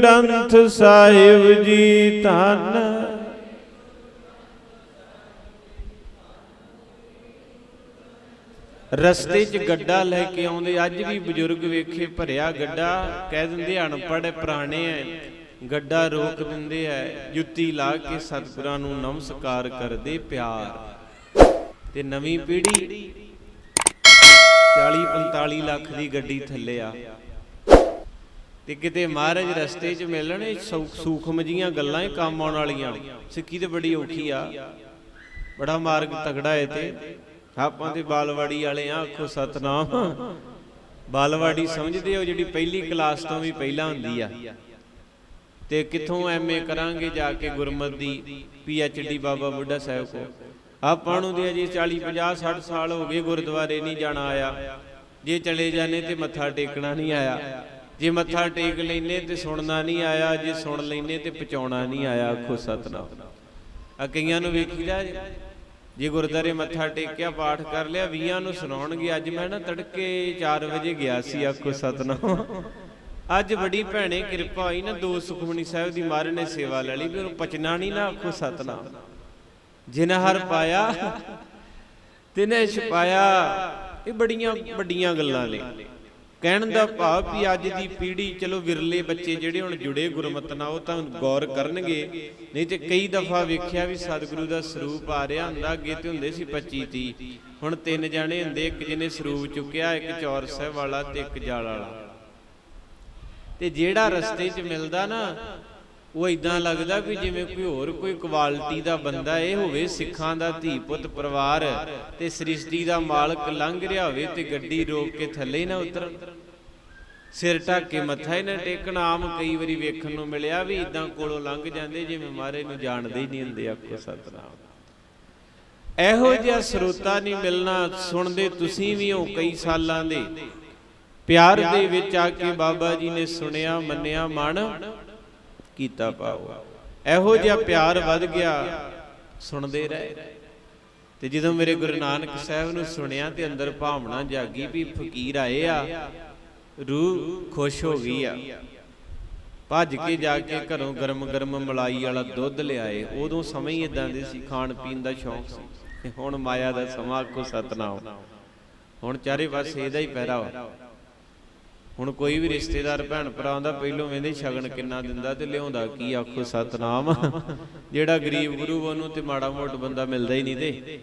ਗ੍ਰੰਥ ਸਾਹਿਬ ਜੀ ਧੰਨ। ਰਸਤੇ 'ਚ ਗੱਡਾ ਲੈ ਕੇ ਆਉਂਦੇ ਅੱਜ ਵੀ ਬਜ਼ੁਰਗ ਵੇਖੇ ਭਰਿਆ ਗੱਡਾ ਕਹਿ ਦਿੰਦੇ ਅਨਪੜ੍ਹ ਪੁਰਾਣੇ ਐ ਗੱਡਾ ਰੋਕ ਦਿੰਦੇ ਐ ਜੁੱਤੀ ਲਾ ਕੇ ਸਤਿਗੁਰਾਂ ਨੂੰ ਨਮਸਕਾਰ ਕਰਦੇ ਪਿਆਰ। ਤੇ ਨਵੀਂ ਪੀੜ੍ਹੀ 40 45 ਲੱਖ ਦੀ ਗੱਡੀ ਥੱਲੇ ਆ। ਤੇ ਕਿਤੇ ਮਹਾਰਾਜ ਰਸਤੇ 'ਚ ਮਿਲਣ, ਇਹ ਸੌ- ਸੂਖਮ ਜੀਆਂ ਗੱਲਾਂ ਹੀ ਕੰਮ ਆਉਣ ਵਾਲੀਆਂ। ਸਿੱਖੀ ਤੇ ਬੜੀ ਔਖੀ ਆ। ਬੜਾ ਮਾਰਗ ਤਗੜਾ ਏ ਤੇ। ਆਪਾਂ ਤੇ ਬਾਲਵਾੜੀ ਵਾਲੇ ਆ, ਆਖੋ ਸਤਨਾਮ। ਬਾਲਵਾੜੀ ਸਮਝਦੇ ਹੋ ਜਿਹੜੀ ਪਹਿਲੀ ਕਲਾਸ ਤੋਂ ਵੀ ਪਹਿਲਾਂ ਹੁੰਦੀ ਆ। ਤੇ ਕਿੱਥੋਂ ਐਮਏ ਕਰਾਂਗੇ ਜਾ ਕੇ ਗੁਰਮਤ ਦੀ ਪੀਐਚਡੀ ਬਾਬਾ ਬੁੱਢਾ ਸਾਹਿਬ ਕੋ ਆਪਾਂ ਨੂੰ ਦੇ ਜੀ 40 50 60 ਸਾਲ ਹੋ ਗਏ ਗੁਰਦੁਆਰੇ ਨਹੀਂ ਜਾਣਾ ਆਇਆ। ਜੇ ਚਲੇ ਜਾਣੇ ਤੇ ਮੱਥਾ ਟੇਕਣਾ ਨਹੀਂ ਆਇਆ। ਜੇ ਮੱਥਾ ਟੇਕ ਲੈਨੇ ਤੇ ਸੁਣਨਾ ਨਹੀਂ ਆਇਆ, ਜੇ ਸੁਣ ਲੈਨੇ ਤੇ ਪਹੁੰਚਾਉਣਾ ਨਹੀਂ ਆਇਆ, ਆਖੋ ਸਤਨਾਮ। ਆ ਕਈਆਂ ਨੂੰ ਵੇਖੀਦਾ ਜੇ। ਗੁਰਦਾਰੇ ਮੱਥਾ ਟੇਕਿਆ, ਪਾਠ ਕਰ ਲਿਆ 20 ਨੂੰ ਸੁਣਾਉਣਗੇ, ਅੱਜ ਮੈਂ ਨਾ ਤੜਕੇ 4 ਵਜੇ ਗਿਆ ਸੀ, ਆਖੋ ਸਤਨਾਮ। ਅੱਜ ਬੜੀ ਭੈਣੇ ਕਿਰਪਾ ਹੋਈ ਨਾ, ਦੋ ਸੁਖਮਨੀ ਸਾਹਿਬ ਦੀ ਮਹਾਰਾਜ ਨੇ ਸੇਵਾ ਲੈ ਲਈ, ਵੀ ਉਹਨੂੰ ਪਚਣਾ ਨਹੀਂ ਨਾ, ਆਖੋ ਸਤਨਾਮ। ਜਿਨ ਹਰ ਪਾਇਆ, ਤਿਨੇ ਛਪਾਇਆ, ਇਹ ਬੜੀਆਂ ਵੱਡੀਆਂ ਗੱਲਾਂ ਨੇ। ਕਹਿਣ ਦਾ ਭਾਵ ਵੀ ਅੱਜ ਦੀ ਪੀੜ੍ਹੀ, ਚਲੋ ਵਿਰਲੇ ਬੱਚੇ ਜਿਹੜੇ ਹੁਣ ਜੁੜੇ ਗੁਰਮਤਿ ਨਾਲ, ਉਹ ਤਾਂ ਗੌਰ ਕਰਨਗੇ। ਨਹੀਂ ਤੇ ਕਈ ਦਫਾ ਵੇਖਿਆ ਵੀ ਸਤਿਗੁਰੂ ਦਾ ਸਰੂਪ ਆ ਰਿਹਾ ਹੁੰਦਾ, ਅੱਗੇ ਤੇ ਹੁੰਦੇ ਸੀ 25 30 ਹੁਣ ਤਿੰਨ ਜਾਣੇ ਹੁੰਦੇ, ਇੱਕ ਜਿਹਨੇ ਸਰੂਪ ਚੁੱਕਿਆ, ਇੱਕ ਚੌਰ ਸਾਹਿਬ ਵਾਲਾ ਤੇ ਇੱਕ ਜਾਲ ਵਾਲਾ। ਤੇ ਜਿਹੜਾ ਰਸਤੇ 'ਚ ਮਿਲਦਾ ਨਾ ਉਹ ਇਦਾਂ ਲੱਗਦਾ ਵੀ ਜਿਵੇਂ ਕੋਈ ਹੋਰ ਕੋਈ ਕੁਆਲਿਟੀ ਦਾ ਬੰਦਾ ਇਹ ਹੋਵੇ, ਸਿੱਖਾਂ ਦਾ ਧੀ ਪੁੱਤ ਪਰਿਵਾਰ ਤੇ ਸ੍ਰਿਸ਼ਟੀ ਦਾ ਮਾਲਕ ਲੰਘ ਰਿਹਾ ਹੋਵੇ ਤੇ ਗੱਡੀ ਰੋਕ ਕੇ ਥੱਲੇ ਨਾ ਉਤਰਨ। ਸਿਰ ਢੱਕ ਕੇ ਮੱਥਾ ਹੀ ਨਾ ਟੇਕਣਾ, ਆਮ ਕਈ ਵਾਰੀ ਵੇਖਣ ਨੂੰ ਮਿਲਿਆ ਵੀ ਇਦਾਂ ਕੋਲੋਂ ਲੰਘ ਜਾਂਦੇ ਜਿਵੇਂ ਮਾਰੇ ਨੂੰ ਜਾਣਦੇ ਹੀ ਨਹੀਂ ਹੁੰਦੇ ਆਖੋ ਸਤਨਾਮ। ਇਹੋ ਜਿਹਾ ਸਰੋਤਾ ਨਹੀਂ ਮਿਲਣਾ ਸੁਣਦੇ ਤੁਸੀਂ ਵੀ ਹੋ ਕਈ ਸਾਲਾਂ ਦੇ। ਪਿਆਰ ਦੇ ਵਿੱਚ ਆ ਕੇ ਬਾਬਾ ਜੀ ਨੇ ਸੁਣਿਆ, ਮੰਨਿਆ ਮਨ ਕੀਤਾ ਪਾਓ। ਇਹੋ ਜਿਹਾ ਪਿਆਰ ਵੱਧ ਗਿਆ, ਸੁਣਦੇ ਰਹੇ। ਤੇ ਜਦੋਂ ਮੇਰੇ ਗੁਰੂ ਨਾਨਕ ਸਾਹਿਬ ਨੂੰ ਸੁਣਿਆ ਤੇ ਅੰਦਰ ਭਾਵਨਾ ਜਾਗੀ ਵੀ ਫਕੀਰ ਆਏ ਆ, ਰੂਹ ਖੁਸ਼ ਹੋ ਗਈ ਆ। ਭੱਜ ਕੇ ਜਾ ਕੇ ਘਰੋਂ ਗਰਮ ਗਰਮ ਮਲਾਈ ਵਾਲਾ ਦੁੱਧ ਲਿਆਏ। ਉਦੋਂ ਸਮਾਂ ਹੀ ਇਦਾਂ ਦੇ ਸੀ, ਖਾਣ ਪੀਣ ਦਾ ਸ਼ੌਂਕ ਸੀ। ਤੇ ਹੁਣ ਮਾਇਆ ਦਾ ਸਮਾਂ ਕੋ ਸਤਨਾਮ। ਹੁਣ ਚਾਰੇ ਪਾਸੇ ਇਹਦਾ ਹੀ ਪੈਰਾ ਵਾ। ਹੁਣ ਕੋਈ ਵੀ ਰਿਸ਼ਤੇਦਾਰ ਭੈਣ ਭਰਾ ਆਉਂਦਾ ਪਹਿਲੋਂ ਵੇਂਦੇ ਸ਼ਗਨ ਕਿੰਨਾ ਦਿੰਦਾ ਤੇ ਲਿਆਉਂਦਾ, ਕੀ ਆਖੋ ਸਤਨਾਮ। ਜਿਹੜਾ ਗਰੀਬ ਗੁਰੂ ਉਹਨੂੰ ਤੇ ਮਾੜਾ ਮੋਟ ਬੰਦਾ ਮਿਲਦਾ ਹੀ ਨਹੀਂ ਤੇ।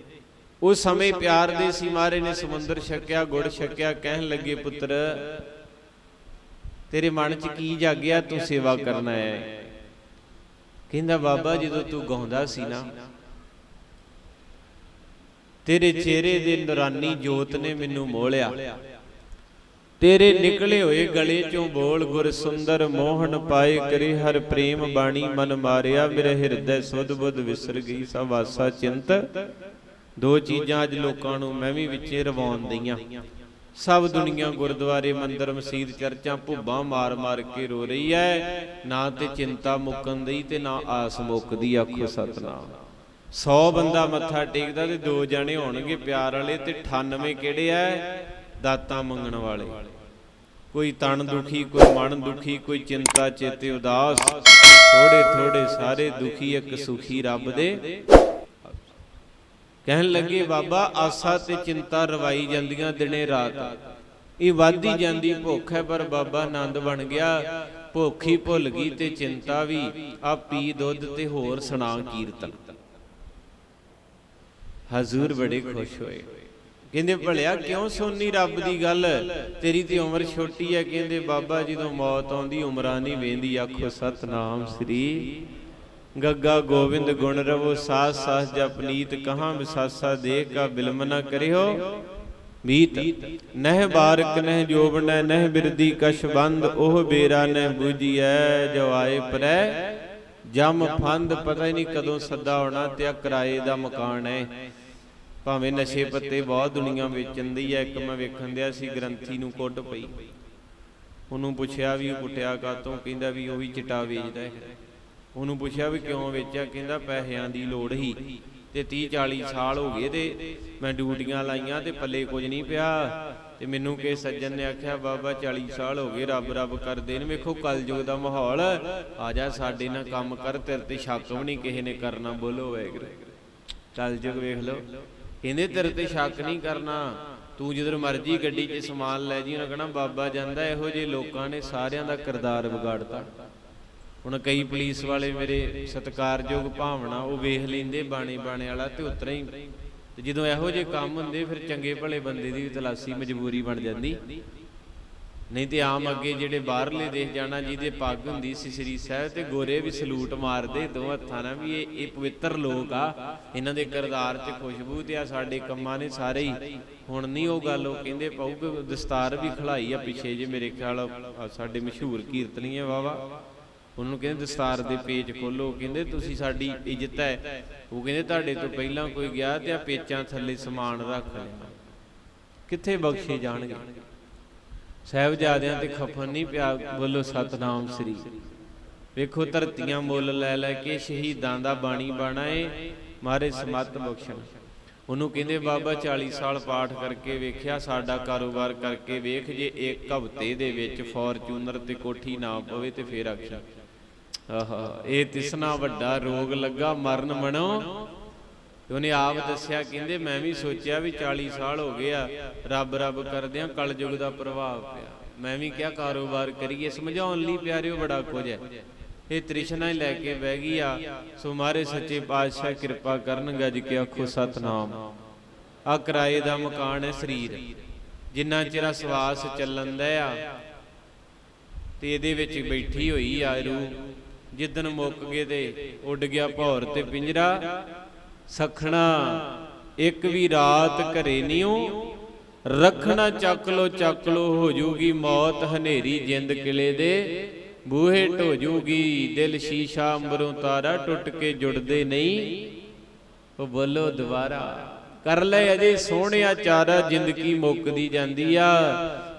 ਉਸ ਸਮੇਂ ਪਿਆਰ ਦੇ ਸੀ, ਮਾਰੇ ਨੇ ਸਮੁੰਦਰ ਛਕਿਆ, ਗੁੜ ਛਕਿਆ, ਕਹਿਣ ਲੱਗੇ, ਪੁੱਤਰ, ਤੇਰੇ ਮਨ 'ਚ ਕੀ ਜਾਗਿਆ, ਤੂੰ ਸੇਵਾ ਕਰਨਾ ਹੈ। ਕਹਿੰਦਾ, ਬਾਬਾ, ਜਦੋਂ ਤੂੰ ਗਾਉਂਦਾ ਸੀ ਨਾ, ਤੇਰੇ ਚਿਹਰੇ ਦੇ ਨੂਰਾਨੀ ਜੋਤ ਨੇ ਮੈਨੂੰ ਮੋਲਿਆ ਤੇਰੇ ਨਿਕਲੇ ਹੋਏ ਗਲੇ ਚੋਂ ਬੋਲ ਗੁਰ ਸੁੰਦਰ ਮੋਹਨ ਪਾਏ ਕਰੇ ਹਰ ਪ੍ਰੇਮ ਬਾਣੀ ਮਨ ਮਾਰਿਆ ਮੇਰੇ ਹਿਰਦੈ ਸੁਧ ਬੁੱਧ ਵਿਸਰ ਗਈ ਸਭ ਆਸਾ ਚਿੰਤ। ਦੋ ਚੀਜ਼ਾਂ ਅੱਜ ਲੋਕਾਂ ਨੂੰ ਮੈਂ ਵੀ ਵਿੱਚੇ ਰਵਾਉਣ ਦਈਆਂ। ਸਭ ਦੁਨੀਆ ਗੁਰਦੁਆਰੇ ਮੰਦਰ ਮਸਜਿਦ ਚਰਚਾਂ ਭੁੱਬਾਂ ਮਾਰ ਮਾਰ ਕੇ ਰੋ ਰਹੀ ਐ। ਨਾ ਤੇ ਚਿੰਤਾ ਮੁੱਕਣ ਦੀ ਤੇ ਨਾ ਆਸ ਮੁੱਕਦੀ, ਆਖੋ ਸਤਨਾਮ। 100 ਬੰਦਾ ਮੱਥਾ ਟੇਕਦਾ ਤੇ ਦੋ ਜਣੇ ਹੋਣਗੇ ਪਿਆਰ ਵਾਲੇ ਤੇ 98 ਕਿਹੜੇ ਐ? ਦਾਤਾਂ ਮੰਗਣ ਵਾਲੇ। ਕੋਈ ਤਨ ਦੁਖੀ, ਕੋਈ ਮਨ ਦੁਖੀ, ਕੋਈ ਚਿੰਤਾ, ਚੇਤੇ ਉਦਾਸ, ਥੋੜੇ ਥੋੜੇ ਸਾਰੇ ਦੁਖੀ ਇੱਕ ਸੁਖੀ ਰੱਬ ਦੇ। ਕਹਿਣ ਲੱਗੇ, ਬਾਬਾ, ਆਸਾ ਤੇ ਚਿੰਤਾ ਰਵਾਈ ਜਾਂਦੀਆਂ ਦਿਨੇ ਰਾਤ। ਇਹ ਵੱਧਦੀ ਜਾਂਦੀ, ਭੁੱਖ ਹੈ, ਪਰ ਬਾਬਾ ਆਨੰਦ ਬਣ ਗਿਆ। ਭੁੱਖ ਹੀ ਭੁੱਲ ਗਈ ਤੇ ਚਿੰਤਾ ਵੀ ਆ ਪੀ ਦੁੱਧ ਤੇ ਹੋਰ ਸੁਣਾ ਕੀਰਤਨ। ਹਜ਼ੂਰ ਬੜੇ ਖੁਸ਼ ਹੋਏ। ਕਹਿੰਦੇ ਭਲਿਆ ਕਿਉਂ ਸੁਣਨੀ ਰੱਬ ਦੀ ਗੱਲ ਤੇਰੀ ਤੇ ਉਮਰ ਛੋਟੀ ਹੈ ਕਹਿੰਦੇ ਬਾਬਾ ਜਦੋਂ ਮੌਤ ਆਉਂਦੀ ਉਮਰਾਂ ਨਹੀਂ ਵੇਂਦੀ ਆਖੋ ਸਤਨਾਮ ਸ੍ਰੀ ਗੱਗਾ ਗੋਬਿੰਦ ਗੁਣ ਰਵੋ ਸਾਸ ਸਾਸ ਜਪਨੀਤ ਕਹਾਂ ਵਿਸਾਸਾ ਦੇਖ ਕਾ ਬਿਲਮ ਨ ਕਰਿਓ ਮੀਤ ਨਹਿ ਬਾਰਕ ਨਹਿ ਜੋਬਨੈ ਨਹਿ ਬਿਰਦੀ ਕਛ ਬੰਦ ਉਹ ਬੇਰਾ ਨਹਿ ਬੂਝੀਐ ਜੋ ਆਏ ਪਰੈ ਜਮ ਫੰਦ ਪਤਾ ਹੀ ਨਹੀਂ ਕਦੋਂ ਸੱਦਾ ਆਉਣਾ ਤੇ ਆ ਕਿਰਾਏ ਦਾ ਮਕਾਨ ਹੈ ਭਾਵੇਂ ਨਸ਼ੇ ਪੱਤੇ ਬਹੁਤ ਦੁਨੀਆ ਵੇਚਣ ਹੈ ਇੱਕ ਮੈਂ ਵੇਖਣ ਦਿਆ ਸੀ ਗ੍ਰੰਥੀ ਨੂੰ ਕੁੱਟ ਪਈ। ਉਹਨੂੰ ਪੁੱਛਿਆ ਵੀ ਉਹ ਕੁੱਟਿਆ ਕਾਤੋਂ? ਕਹਿੰਦਾ ਵੀ ਉਹ ਵੀ ਚਿੱਟਾ ਵੇਚਦਾ ਹੈ। ਉਹਨੂੰ ਪੁੱਛਿਆ ਵੀ ਕਿਉਂ ਵੇਚਿਆ? ਕਹਿੰਦਾ ਪੈਸਿਆਂ ਦੀ ਲੋੜ ਹੀ। ਤੇ 30 40 ਸਾਲ ਹੋ ਗਏ ਤੇ ਮੈਂ ਡਿਊਟੀਆਂ ਲਾਈਆਂ ਤੇ ਪੱਲੇ ਕੁਝ ਨਹੀਂ ਪਿਆ। ਤੇ ਮੈਨੂੰ ਕਿਸੇ ਸੱਜਣ ਨੇ ਆਖਿਆ ਬਾਬਾ 40 ਸਾਲ ਹੋ ਗਏ ਰੱਬ ਰੱਬ ਕਰਦੇ ਨੇ ਵੇਖੋ ਕਲਯੁਗ ਦਾ ਮਾਹੌਲ। ਆ ਜਾ ਸਾਡੇ ਨਾਲ ਕੰਮ ਕਰ ਤੇਰੇ ਤੇ ਸ਼ੱਕ ਵੀ ਨਹੀਂ ਕਿਸੇ ਨੇ ਕਰਨਾ। ਬੋਲੋ ਵੈਗਰ ਕਲਯੁਗ ਵੇਖ ਲਓ। ਕਹਿੰਦੇ ਤੇਰੇ ਤੇ ਸ਼ੱਕ ਨਹੀਂ ਕਰਨਾ। ਤੂੰ ਜਦੋਂ ਮਰਜ਼ੀ ਗੱਡੀ 'ਚ ਸਮਾਨ ਲੈ ਜੀ, ਉਹਨਾਂ ਕਹਣਾ, ਬਾਬਾ ਜਾਂਦਾ, ਇਹੋ ਜਿਹੇ ਲੋਕਾਂ ਨੇ ਸਾਰਿਆਂ ਦਾ ਕਿਰਦਾਰ ਵਿਗਾੜਤਾ। ਹੁਣ ਕਈ ਪੁਲਿਸ ਵਾਲੇ ਮੇਰੇ ਸਤਿਕਾਰਯੋਗ ਭਾਵਨਾ, ਉਹ ਵੇਖ ਲੈਂਦੇ ਬਾਣੇ ਬਾਣੇ ਵਾਲਾ ਤੇ ਉਤਰਾ ਹੀ। ਤੇ ਜਦੋਂ ਇਹੋ ਜਿਹੇ ਕੰਮ ਹੁੰਦੇ, ਫਿਰ ਚੰਗੇ ਭਲੇ ਬੰਦੇ ਦੀ ਤਲਾਸੀ ਮਜਬੂਰੀ ਬਣ ਜਾਂਦੀ। ਨਹੀਂ ਤੇ ਆਮ ਅੱਗੇ ਜਿਹੜੇ ਬਾਹਰਲੇ ਦੇਸ਼ ਜਾਣਾ ਜਿਹਦੇ ਪੱਗ ਹੁੰਦੀ ਸੀ, ਸ੍ਰੀ ਸਾਹਿਬ ਤੇ ਗੋਰੇ ਵੀ ਸਲੂਟ ਮਾਰਦੇ ਦੋ ਹੱਥਾਂ ਨਾਲ ਵੀ ਇਹ ਇਹ ਪਵਿੱਤਰ ਲੋਕ ਆ। ਇਹਨਾਂ ਦੇ ਕਿਰਦਾਰ 'ਚ ਖੁਸ਼ਬੂ ਤੇ ਆ ਸਾਡੇ ਕੰਮਾਂ ਨੇ ਸਾਰੇ ਹੀ। ਹੁਣ ਨਹੀਂ ਉਹ ਗੱਲ ਉਹ ਕਹਿੰਦੇ ਪਾਉਗੇ ਦਸਤਾਰ ਵੀ ਖਲਾਈ ਆ ਪਿੱਛੇ ਜੇ ਮੇਰੇ ਖਿਆਲ ਸਾਡੇ ਮਸ਼ਹੂਰ ਕੀਰਤਨੀਏ ਵਾਵਾ ਉਹਨੂੰ ਕਹਿੰਦੇ ਦਸਤਾਰ ਦੇ ਪੇਜ ਖੋਲੋ ਕਹਿੰਦੇ ਤੁਸੀਂ ਸਾਡੀ ਇੱਜ਼ਤ ਹੈ। ਉਹ ਕਹਿੰਦੇ ਤੁਹਾਡੇ ਤੋਂ ਪਹਿਲਾਂ ਕੋਈ ਗਿਆ ਤੇ ਆ ਪੇਚਾਂ ਥੱਲੇ ਸਮਾਨ ਰੱਖ ਲਿਆ। ਕਿੱਥੇ ਬਖਸ਼ੇ ਜਾਣਗੇ? ਸਾਹਿਬਜ਼ਾਦਿਆਂ ਤੇ ਖਫਨ ਨਹੀਂ ਪਿਆ, ਬੋਲੋ ਸਤਨਾਮ ਸ੍ਰੀ। ਵੇਖੋ ਧਰਤੀਆਂ ਮੁੱਲ ਲੈ ਲੈ ਕੇ ਸ਼ਹੀਦਾਂ ਦਾ ਬਾਣੀ ਬਾਣਾ ਮਾਰੇ ਸਮਤ ਬਖਸ਼ਣ। ਉਹਨੂੰ ਕਹਿੰਦੇ ਬਾਬਾ 40 ਸਾਲ ਪਾਠ ਕਰਕੇ ਵੇਖਿਆ, ਸਾਡਾ ਕਾਰੋਬਾਰ ਕਰਕੇ ਵੇਖ, ਜੇ ਇੱਕ ਹਫ਼ਤੇ ਦੇ ਵਿੱਚ ਫੋਰਚੂਨਰ ਤੇ ਕੋਠੀ ਨਾ ਪਵੇ ਤੇ ਫੇਰ ਆਖੀ ਆਹਾ, ਇਹ ਤਿਸਨਾ ਵੱਡਾ ਰੋਗ ਲੱਗਾ, ਮਰਨ ਮਣੋ ਤੇ ਉਹਨੇ ਆਪ ਦੱਸਿਆ, ਕਹਿੰਦੇ ਮੈਂ ਵੀ ਸੋਚਿਆ ਵੀ 40 ਸਾਲ ਹੋ ਗਏ ਆ, ਰੱਬ ਰੱਬ ਕਰਦਿਆਂ ਕਲਯੁਗ ਦਾ ਪ੍ਰਭਾਵ ਪਿਆ। ਮੈਂ ਵੀ ਕਿਹਾ, ਕਾਰੋਬਾਰ ਕਰੀਏ, ਸਮਝਾਉਣ ਲਈ ਪਿਆਰਿਓ, ਬੜਾ ਕੁਝ ਹੈ। ਇਹ ਤ੍ਰਿਸ਼ਨਾ ਹੀ ਲੈ ਕੇ ਬਹਿ ਗਈ ਆ। ਸੋ ਮਾਰੇ ਸੱਚੇ ਪਾਤਸ਼ਾਹ, ਕਿਰਪਾ ਕਰਨ, ਗੱਜ ਕੇ ਆਖੋ, ਸਤਨਾਮ। ਆ ਕਿਰਾਏ ਦਾ ਮਕਾਨ ਹੈ ਸਰੀਰ। ਜਿੰਨਾ ਚਿਰ ਸਵਾਸ ਚੱਲਣ ਦਾ ਆ, ਤੇ ਇਹਦੇ ਵਿੱਚ ਬੈਠੀ ਹੋਈ ਆ ਰੂਹ। ਜਿੱਦਨ ਮੁੱਕ ਗਏ ਤੇ ਉੱਡ ਗਿਆ ਭੌਰ ਤੇ ਪਿੰਜਰਾ। ਸਖਣਾ, ਇੱਕ ਵੀ ਰਾਤ ਘਰੇ ਨਿਉ ਰੱਖਣਾ ਚੱਕ ਲੋ ਚੱਕ ਲੋ, ਹੋ ਜੂਗੀ ਮੌਤ ਹਨੇਰੀ ਜਿੰਦ ਕਿਲੇ ਦੇ। ਬੂਹੇ ਢੋ ਜੂਗੀ ਦਿਲ ਸ਼ੀਸ਼ਾ ਅੰਬਰੋਂ ਤਾਰਾ ਟੁੱਟ ਕੇ ਜੁੜਦੇ ਨਹੀਂ। ਉਹ ਬੋਲੋ ਦੁਬਾਰਾ, ਕਰ ਲੈ ਅਜੇ ਸੋਹਣਿਆ ਚਾਰਾ, ਜ਼ਿੰਦਗੀ ਮੁੱਕਦੀ ਜਾਂਦੀ ਆ।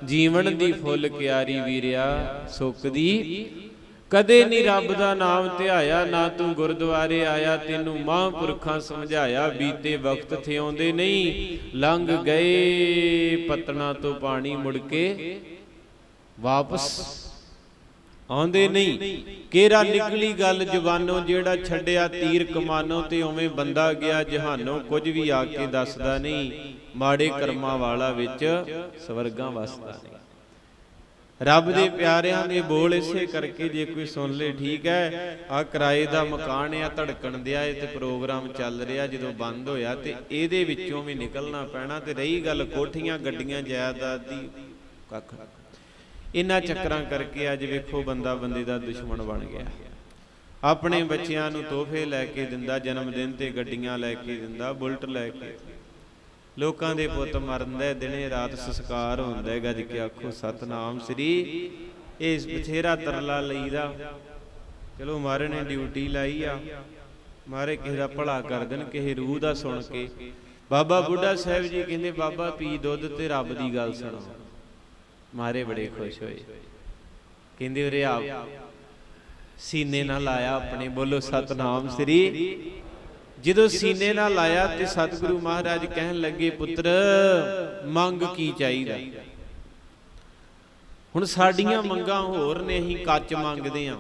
ਜੀਵਨ ਦੀ ਫੁੱਲ ਕਿਆਰੀ ਵੀਰਿਆ, ਸੁੱਕਦੀ ਕਦੇ ਨਹੀਂ ਰੱਬ ਦਾ ਨਾਮ ਧਿਆਇਆ, ਨਾ ਤੂੰ ਗੁਰਦੁਆਰੇ ਆਇਆ, ਤੈਨੂੰ ਮਹਾਂਪੁਰਖਾਂ ਸਮਝਾਇਆ, ਬੀਤੇ ਵਕਤ ਥਿਆਉਂਦੇ ਨਹੀਂ। ਲੰਘ ਗਏ ਪਤਨਾ ਤੋਂ ਪਾਣੀ ਮੁੜ ਕੇ ਵਾਪਸ। ਆਉਂਦੇ ਨਹੀਂ। ਕੇਰਾ ਨਿਕਲੀ ਗੱਲ ਜ਼ੁਬਾਨੋਂ ਜਿਹੜਾ ਛੱਡਿਆ ਤੀਰ ਕਮਾਨੋਂ ਤੇ ਉਵੇਂ ਬੰਦਾ ਗਿਆ ਜਹਾਨੋਂ, ਕੁਝ ਵੀ ਆ ਕੇ ਦੱਸਦਾ ਨਹੀਂ। ਮਾੜੇ ਕਰਮਾਂ ਵਾਲਾ ਵਿੱਚ ਸਵਰਗਾਂ ਵਸਦਾ ਨਹੀਂ। ਰੱਬ ਦੇ ਪਿਆਰਿਆਂ ਦੇ ਬੋਲ ਇਸੇ ਕਰਕੇ ਜੇ ਕੋਈ ਸੁਣ ਲੇ, ਠੀਕ ਹੈ। ਆ ਕਿਰਾਏ ਦਾ ਮਕਾਨ ਆ, ਧੜਕਣ ਦਿਆ ਇਹ ਤੇ ਪ੍ਰੋਗਰਾਮ ਚੱਲ ਰਿਹਾ, ਜਦੋਂ ਬੰਦ ਹੋਇਆ ਤੇ ਇਹਦੇ ਵਿੱਚੋਂ ਵੀ ਨਿਕਲਣਾ ਪੈਣਾ ਤੇ ਰਹੀ ਗੱਲ ਕੋਠੀਆਂ, ਗੱਡੀਆਂ ਜਾਇਦਾਦ ਦੀ ਕੱਖ। ਇਹਨਾਂ ਚੱਕਰਾਂ ਕਰਕੇ ਅੱਜ ਵੇਖੋ ਬੰਦਾ ਬੰਦੇ ਦਾ ਦੁਸ਼ਮਣ ਬਣ ਗਿਆ। ਆਪਣੇ ਬੱਚਿਆਂ ਨੂੰ ਤੋਹਫੇ ਲੈ ਕੇ ਦਿੰਦਾ ਜਨਮ ਦਿਨ ਤੇ ਗੱਡੀਆਂ ਲੈ ਕੇ ਦਿੰਦਾ, ਬੁਲਟ ਲੈ ਕੇ। ਲੋਕਾਂ ਦੇ ਪੁੱਤ ਮਰਦੇ ਦਿਨੇ ਰਾਤ ਸੰਸਕਾਰ ਹੁੰਦਾ ਗੱਜ ਕੇ ਆਖੋ, ਸਤਨਾਮ ਸ੍ਰੀ। ਇਸ ਬਥੇਰਾ ਤਰਲਾ ਲਈਦਾ। ਚਲੋ ਮਾਰੇ ਨੇ ਡਿਊਟੀ ਲਾਈ ਆ। ਮਾਰੇ ਕਿਸੇ ਦਾ ਭਲਾ ਕਰ ਦੇਣ ਕਿਸੇ ਰੂਹ ਦਾ ਸੁਣ ਕੇ। ਬਾਬਾ ਬੁੱਢਾ ਸਾਹਿਬ ਜੀ ਕਹਿੰਦੇ, ਬਾਬਾ, ਪੀ ਦੁੱਧ ਤੇ ਰੱਬ ਦੀ ਗੱਲ ਸੁਣੋ। ਮਾਰੇ ਬੜੇ ਖੁਸ਼ ਹੋਏ। ਕਹਿੰਦੇ, ਉਰੇ ਆਪ ਸੀਨੇ ਨਾਲ ਲਾਇਆ ਆਪਣੇ, ਬੋਲੋ, ਸਤਨਾਮ ਸ੍ਰੀ ਜਦੋਂ ਸੀਨੇ ਨਾਲ ਲਾਇਆ ਤੇ ਸਤਿਗੁਰੂ ਮਹਾਰਾਜ ਕਹਿਣ ਲੱਗੇ ਪੁੱਤਰ ਮੰਗ ਕੀ ਚਾਹੀਦਾ? ਹੁਣ ਸਾਡੀਆਂ ਮੰਗਾਂ ਹੋਰ ਨੇ ਅਸੀਂ ਕੱਚ ਮੰਗਦੇ ਆਂ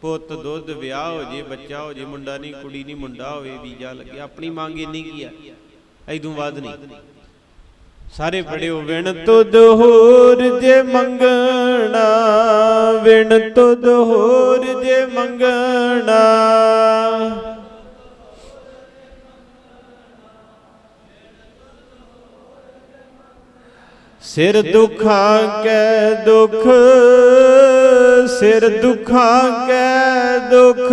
ਪੁੱਤ ਦੁੱਧ ਵਿਆਹ ਹੋ ਜੇ ਬੱਚਾ ਹੋ ਜੇ ਮੁੰਡਾ ਨਹੀਂ ਕੁੜੀ ਨਹੀਂ ਮੁੰਡਾ ਹੋਵੇ ਵੀਜ਼ਾ ਲੱਗੇ ਆਪਣੀ ਮੰਗ ਇੰਨੀ ਕੀ ਆ? ਐਦੋਂ ਵੱਧ ਨਹੀਂ। ਸਾਰੇ ਪੜਿਓ ਵਿਣ ਤੁਧ ਹੋਰ ਜੇ ਮੰਗਣਾ ਵਿਣ ਤੁਧ ਹੋਰ ਜੇ ਮੰਗਣਾ ਸਿਰ ਦੁਖਾਂ ਕੈ ਦੁਖ ਸਿਰ ਦੁਖਾਂ ਕੈ ਦੁਖ।